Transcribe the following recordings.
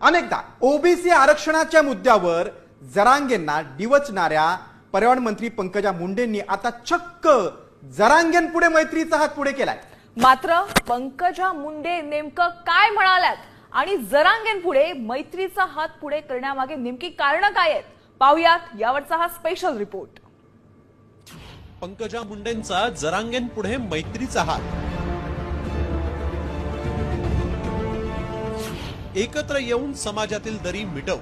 अनेकदा ओबीसी आरक्षणाच्या मुद्द्यावर जरांगेंना डिवचणाऱ्या पर्यावरण मंत्री पंकजा मुंडेंनी आता चक्क जरांगेंपुढे मैत्रीचा हात पुढे केलाय. मात्र पंकजा मुंडे नेमकं काय म्हणाल्यात आणि जरांगेंपुढे मैत्रीचा हात पुढे करण्यामागे नेमकी कारण काय आहेत? पाहुयात यावरचा हा स्पेशल रिपोर्ट पंकजा मुंडेंचा जरांगेन पुढे मैत्रीचा हात. एकत्र येऊन समाजातील दरी मिटव.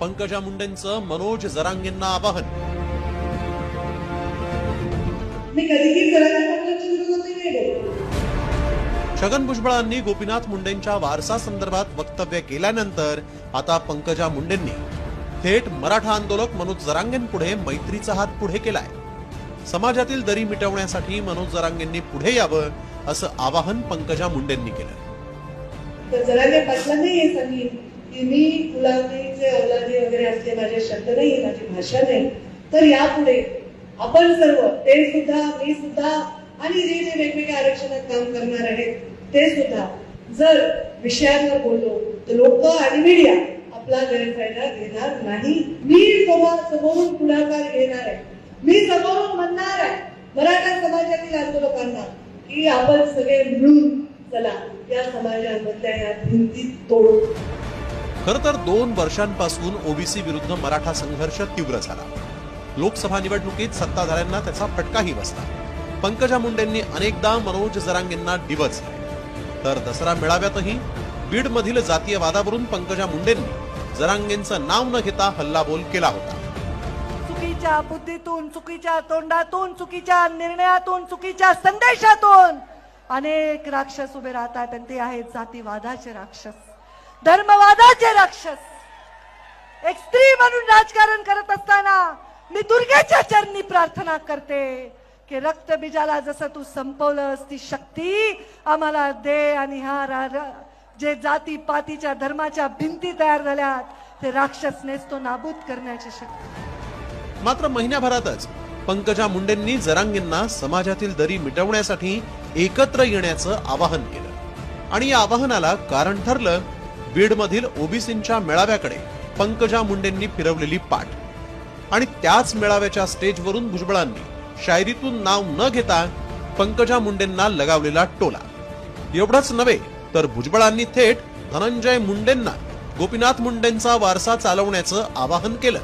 पंकजा मुंडेंचं मनोज जरांगेंना आवाहन. छगन भुजबळांनी गोपीनाथ मुंडेंच्या वारसा संदर्भात वक्तव्य केल्यानंतर आता पंकजा मुंडेंनी थेट मराठा आंदोलक मनोज जरांगेंपुढे मैत्रीचा हात पुढे केलाय. समाजातील दरी मिटवण्यासाठी मनोज जरांगेंनी पुढे यावं असं आवाहन पंकजा मुंडेंनी केलं. तर जरांगे पाटलांनी हे सांगितलं की मी गुलामीचे औलादी वगैरे असले माझे शब्द नाही माझी भाषा नाही. तर यापुढे आपण सर्व ते सुद्धा मी सुद्धा आणि जे जे वेगवेगळ्या आरक्षणात काम करणार आहेत ते सुद्धा जर विषयांवर बोललो तर लोक आणि मीडिया आपला गैरफायदा घेणार नाही. मी समोर समोरून पुढाकार घेणार आहे. मी समोरून म्हणणार आहे. मराठा समाजातील आंदोलकांना की आपण सगळे मिळून चला या समाजामधल्या या भिंती तोडू. खर तर दोन वर्षांपासून ओबीसी विरुद्ध मराठा संघर्ष तीव्र झाला. लोकसभा निवडणुकीत सत्ताधाऱ्यांना त्याचा फटकाही बसला. पंकजा मुंडेंनी अनेकदा मनोज जरांगेंना डिवच तर दसरा मेळाव्यातही बीडमधील जातीयवादावरून जातीय वादावरून पंकजा मुंडेंनी जरांगेंचं नाव न घेता हल्लाबोल केला होता. चुकीच्या बुद्धीतून चुकीच्या तोंडातून चुकीच्या निर्णयातून चुकीच्या संदेशातून अनेक राक्षस उभे राहतात आणि ते आहेत जातीवादाचे राक्षस धर्मवादाचे राक्षस. एक स्त्री म्हणून राजकारण करत असताना मी दुर्गेच्या चरणी प्रार्थना करते की रक्तबीजाला जसं तू संपवलंस ती शक्ती आम्हाला दे आणि हा रा- जे जाती पातीच्या धर्माच्या भिंती तयार झाल्यात ते राक्षस नेसतो नाबूद करण्याची शक्ती. मात्र महिन्याभरातच पंकजा मुंडेंनी जरांगेंना समाजातील दरी मिटवण्यासाठी एकत्र येण्याचं आवाहन केलं. आणि या आवाहनाला कारण ठरलं बीडमधील ओबीसींच्या मेळाव्याकडे पंकजा मुंडेंनी फिरवलेली पाठ. आणि त्याच मेळाव्याच्या स्टेजवरून भुजबळांनी शायरीतून नाव न घेता पंकजा मुंडेंना लगावलेला टोला. एवढंच नव्हे तर भुजबळांनी थेट धनंजय मुंडेंना गोपीनाथ मुंडेंचा वारसा चालवण्याचं आवाहन केलं.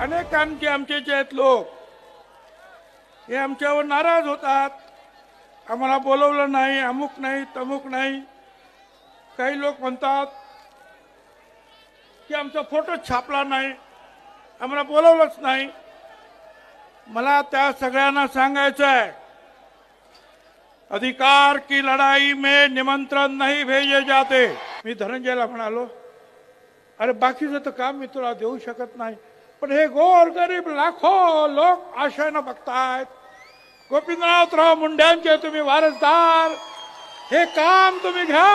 अनेक आमचे आमचे जे आहेत लोक हे आमच्यावर नाराज होतात. आम्हाला बोलवलं नाही अमुक नाही तमुक नाही. काही लोक म्हणतात की आमचा फोटो छापला नाही आम्हाला बोलवलंच नाही. मला त्या सगळ्यांना सांगायचं आहे अधिकार की लढाई में निमंत्रण नाही भेजे जाते. मी धनंजयला म्हणालो अरे बाकीचं तर काम मी तुला देऊ शकत नाही. पण हे गोर गरीब लाखो लोक आशयानं बघतायत. गोपीनाथराव मुंड्यांचे तुम्ही वारसदार. हे काम तुम्ही घ्या.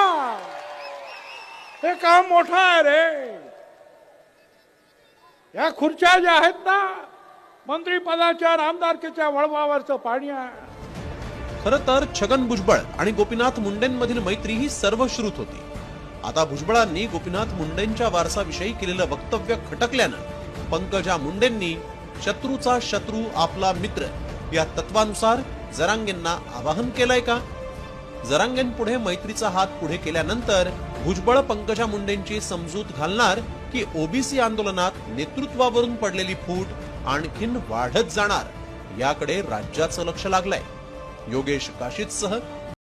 हे काम मोठं आहे रे. या खुर्च्या ज्या आहेत ना मंत्रीपदाच्या आमदारकीच्या वळवावरचं पाणी आहे. खर तर छगन भुजबळ आणि गोपीनाथ मुंडेंमधील मैत्री ही सर्वश्रुत होती. आता भुजबळांनी गोपीनाथ मुंडेंच्या वारसाविषयी केलेलं वक्तव्य खटकल्यानं पंकजा मुंडेंनी शत्रूचा शत्रू आपला मित्र या तत्वानुसार जरांगेंना आवाहन केलंय का? जरांगेंपुढे मैत्रीचा हात पुढे केल्यानंतर भुजबळ पंकजा मुंडेंची समजूत घालणार की ओबीसी आंदोलनात नेतृत्वावरून पडलेली फूट आणखीन वाढत जाणार याकडे राज्याचं लक्ष लागलंय. योगेश काशीतसह